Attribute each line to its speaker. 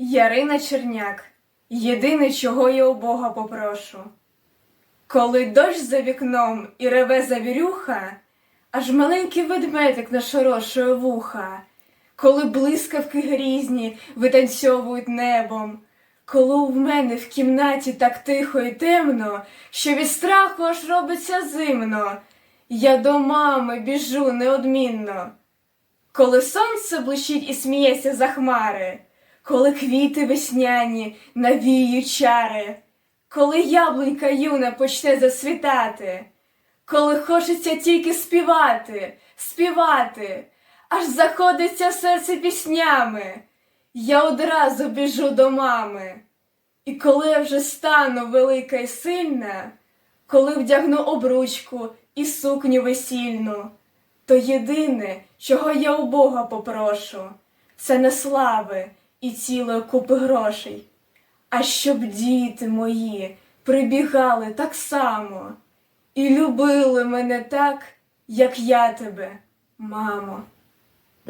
Speaker 1: Ярина Черняк. Єдине, чого я у Бога попрошу. Коли дощ за вікном і реве завірюха, аж маленький ведмедик нашорошує вуха, коли блискавки грізні витанцьовують небом, коли в мене в кімнаті так тихо і темно, що від страху аж робиться зимно, я до мами біжу неодмінно. Коли сонце блищить і сміється за хмари, коли квіти весняні навіють чари, коли яблунька юна почне засвітати, коли хочеться тільки співати, співати, аж заходиться серце піснями, я одразу біжу до мами. І коли я вже стану велика і сильна, коли вдягну обручку і сукню весільну, то єдине, чого я у Бога попрошу, це не слави і цілої купи грошей, а щоб діти мої прибігали так само і любили мене так, як я тебе, мамо.